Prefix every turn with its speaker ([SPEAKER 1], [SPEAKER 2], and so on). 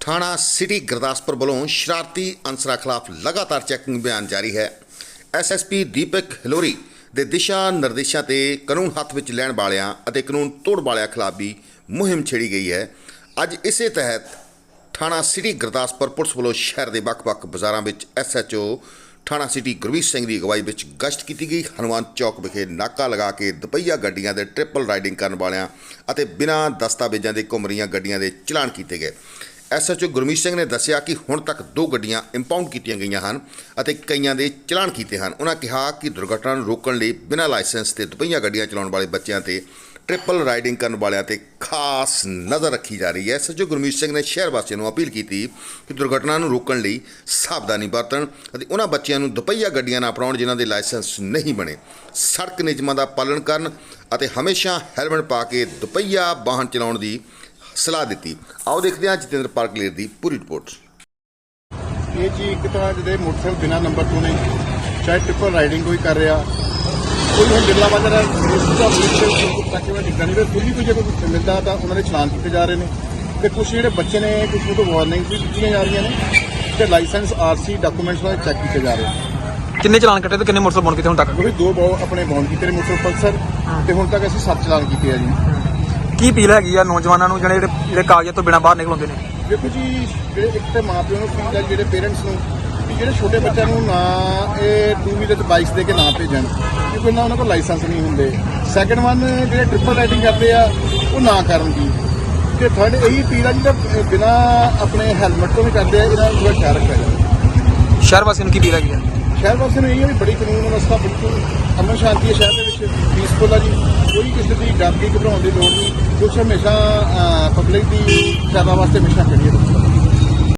[SPEAKER 1] ਥਾਣਾ ਸਿਟੀ ਗੁਰਦਾਸਪੁਰ ਵੱਲੋਂ ਸ਼ਰਾਰਤੀ ਅਨਸਰਾਂ ਖਿਲਾਫ ਲਗਾਤਾਰ ਚੈਕਿੰਗ ਅਭਿਆਨ ਜਾਰੀ ਹੈ। ਐਸਐਸਪੀ ਦੀਪਕ ਹਿਲੋਰੀ ਦੇ ਦਿਸ਼ਾ ਨਿਰਦੇਸ਼ਾਂ ਤੇ ਕਾਨੂੰਨ ਹੱਥ ਵਿੱਚ ਲੈਣ ਵਾਲਿਆਂ ਅਤੇ ਕਾਨੂੰਨ ਤੋੜ ਵਾਲਿਆਂ ਖਿਲਾਫ ਵੀ ਮੁਹਿੰਮ ਛੇੜੀ ਗਈ ਹੈ। ਅੱਜ ਇਸੇ ਤਹਿਤ ਥਾਣਾ ਸਿਟੀ ਗੁਰਦਾਸਪੁਰ ਪੁਲਿਸ ਵੱਲੋਂ ਸ਼ਹਿਰ ਦੇ ਵੱਖ-ਵੱਖ ਬਾਜ਼ਾਰਾਂ ਵਿੱਚ ਐਸਐਚਓ ਥਾਣਾ ਸਿਟੀ ਗੁਰਮੀਤ ਸਿੰਘ ਦੀ ਅਗਵਾਈ ਵਿੱਚ ਗਸ਼ਤ ਕੀਤੀ ਗਈ। ਹਨੂਮਾਨ ਚੌਕ ਵਿਖੇ ਨਾਕਾ ਲਗਾ ਕੇ ਦੁਪਹੀਆ ਗੱਡੀਆਂ ਦੇ ਟ੍ਰਿਪਲ ਰਾਈਡਿੰਗ ਕਰਨ ਵਾਲਿਆਂ ਅਤੇ ਬਿਨਾਂ ਦਸਤਾਵੇਜ਼ਾਂ ਦੇ ਘੁੰਮ ਰਹੀਆਂ ਗੱਡੀਆਂ ਦੇ ਚਲਾਨ ਕੀਤੇ ਗਏ। ਐਸਐਚਓ ਗੁਰਮੀਤ ਸਿੰਘ ਨੇ ਦੱਸਿਆ ਕਿ ਹੁਣ ਤੱਕ ਦੋ ਗੱਡੀਆਂ ਇੰਪਾਊਂਡ ਕੀਤੀਆਂ ਗਈਆਂ ਹਨ ਅਤੇ ਕਈਆਂ ਦੇ ਚਲਾਨ ਕੀਤੇ ਹਨ। ਉਹਨਾਂ ਕਿਹਾ ਕਿ ਦੁਰਘਟਨਾ ਨੂੰ ਰੋਕਣ ਲਈ ਬਿਨਾਂ ਲਾਇਸੈਂਸ ਤੇ ਦੁਪਹੀਆ ਗੱਡੀਆਂ ਚਲਾਉਣ ਵਾਲੇ ਬੱਚਿਆਂ ਤੇ ਟ੍ਰਿਪਲ ਰਾਈਡਿੰਗ ਕਰਨ ਵਾਲਿਆਂ ਤੇ ਖਾਸ ਨਜ਼ਰ ਰੱਖੀ ਜਾ ਰਹੀ ਹੈ। ਐਸਐਚਓ ਗੁਰਮੀਤ ਸਿੰਘ ਨੇ ਸ਼ਹਿਰ ਵਾਸੀਆਂ ਨੂੰ ਅਪੀਲ ਕੀਤੀ ਕਿ ਦੁਰਘਟਨਾ ਨੂੰ ਰੋਕਣ ਲਈ ਸਾਵਧਾਨੀ ਵਰਤਣ ਅਤੇ ਉਹਨਾਂ ਬੱਚਿਆਂ ਨੂੰ ਦੁਪਹੀਆ ਗੱਡੀਆਂ ਨਾ ਅਪਣਾਉਣ ਜਿਨ੍ਹਾਂ ਦੇ ਲਾਇਸੈਂਸ ਨਹੀਂ ਬਣੇ। ਸੜਕ ਨਿਯਮਾਂ ਦਾ ਪਾਲਣ ਕਰਨ ਅਤੇ ਹਮੇਸ਼ਾ ਹੈਲਮਟ ਪਾ ਕੇ ਦੁਪਹੀਆ ਵਾਹਨ ਚਲਾਉਣ ਦੀ ਸਲਾਹ ਦਿੱਤੀ। ਆਓ ਦੇਖਦੇ ਹਾਂ ਜਤਿੰਦਰ ਪਾਰਕ ਲੇਰ ਦੀ ਪੂਰੀ ਰਿਪੋਰਟ।
[SPEAKER 2] ਇਹ ਜੀ ਇੱਕ ਤਰ੍ਹਾਂ ਜਿਹਦੇ ਮੋਟਰਸਾਈਕਲ ਬਿਨਾਂ ਨੰਬਰ ਤੋਂ ਨੇ ਚਾਹੇ ਟ੍ਰਿਪਲ ਰਾਈਡਿੰਗ ਕੋਈ ਕਰ ਰਿਹਾ। ਕੋਈ ਹੁਣ ਬਿਰਲਾ ਬਾਜ਼ਾਰ ਦਾ ਵਿੱਚ ਤੱਕ ਮੈਂ ਡਿੱਗਾ ਨਹੀਂ ਤੇ ਕੋਈ ਕੋਈ ਜੇ ਕੋਈ ਮਿਲਦਾ ਤਾਂ ਉਹਨਾਂ ਦੇ ਚਲਾਨ ਕੀਤੇ ਜਾ ਰਹੇ ਨੇ। ਤੇ ਕੁਝ ਜਿਹੜੇ ਬੱਚੇ ਨੇ ਕੁਝ ਨੂੰ ਤਾਂ ਵਾਰਨਿੰਗ ਵੀ ਦਿੱਤੀਆਂ ਜਾ ਰਹੀਆਂ ਨੇ। ਤੇ ਲਾਇਸੈਂਸ ਆਰਸੀ ਡਾਕੂਮੈਂਟਸ ਨਾਲ ਚੈੱਕ ਕੀਤੇ ਜਾ ਰਹੇ ਨੇ।
[SPEAKER 3] ਕਿੰਨੇ ਚਲਾਨ ਕੱਟੇ ਤੇ ਕਿੰਨੇ ਮੋਟਰਸਾਈਕਲ ਬੌਂਡ ਕੀਤੇ ਹੁਣ ਤੱਕ?
[SPEAKER 2] ਵੀ ਦੋ ਬਹੁ ਆਪਣੇ ਬੌਂਡ ਕੀਤੇ ਨੇ ਮੋਟਰਸਾਈਕਲ ਪਲਸਰ ਤੇ ਹੁਣ ਤੱਕ ਅਸੀਂ ਸੱਤ ਚਲਾਨ ਕੀਤੇ ਆ ਜੀ।
[SPEAKER 3] ਕੀ ਅਪੀਲ ਹੈਗੀ ਆ ਨੌਜਵਾਨਾਂ ਨੂੰ ਜਿਹੜੇ ਜਿਹੜੇ ਕਾਗਜ਼ਾਂ ਤੋਂ ਬਿਨਾਂ ਬਾਹਰ ਨਿਕਲਉਂਦੇ ਨੇ?
[SPEAKER 2] ਦੇਖੋ ਜੀ ਜਿਹੜੇ ਇੱਕ ਤੇ ਮਾਪਿਆਂ ਨੂੰ ਫੀਲ ਹੈ ਜਿਹੜੇ ਪੇਰੈਂਟਸ ਨੂੰ ਕਿ ਜਿਹੜੇ ਛੋਟੇ ਬੱਚਿਆਂ ਨੂੰ ਨਾ ਇਹ ਟੂ ਵੀਲਰ ਤੇ ਬਾਈਕਸ ਦੇ ਕੇ ਨਾ ਭੇਜਣ ਕਿਉਂਕਿ ਨਾ ਉਹਨਾਂ ਕੋਲ ਲਾਇਸੈਂਸ ਨਹੀਂ ਹੁੰਦੇ। ਸੈਕੰਡ ਵਨ ਜਿਹੜੇ ਟ੍ਰਿਪਲ ਰਾਈਡਿੰਗ ਕਰਦੇ ਆ ਉਹ ਨਾ ਕਰਨ ਜੀ। ਤੇ ਥਰਡ ਇਹੀ ਅਪੀਲ ਆ ਜਿਹੜਾ ਬਿਨਾ ਆਪਣੇ ਹੈਲਮਟ ਤੋਂ ਵੀ ਕਰਦੇ ਆ ਇਹਨਾਂ ਨੂੰ ਥੋੜਾ ਖਿਆਲ ਰੱਖਿਆ ਜਾਵੇ।
[SPEAKER 3] ਸ਼ਹਿਰ ਵਾਸੀਆਂ ਨੂੰ ਕੀ ਅਪੀਲ ਹੈਗੀ ਆ?
[SPEAKER 2] ਸ਼ਹਿਰ ਵਾਸੀਆਂ ਨੂੰ ਇਹ ਹੈ ਵੀ ਬੜੀ ਕਾਨੂੰਨ ਵਿਵਸਥਾ ਬਿਲਕੁਲ ਅਮਨ ਸ਼ਾਂਤੀ ਹੈ ਸ਼ਹਿਰ ਦੇ ਵਿੱਚ ਪੀਸਫੁਲ ਆ ਜੀ। ਕੋਈ ਕਿਸੇ ਦੀ ਡਰ ਦੀ ਘਬਰਾਉਣ ਦੀ ਲੋੜ ਨਹੀਂ। ਕੁਛ ਹਮੇਸ਼ਾ ਪਬਲਿਕ ਦੀ ਸੇਵਾ ਵਾਸਤੇ ਹਮੇਸ਼ਾ ਖੜੀ ਹੈ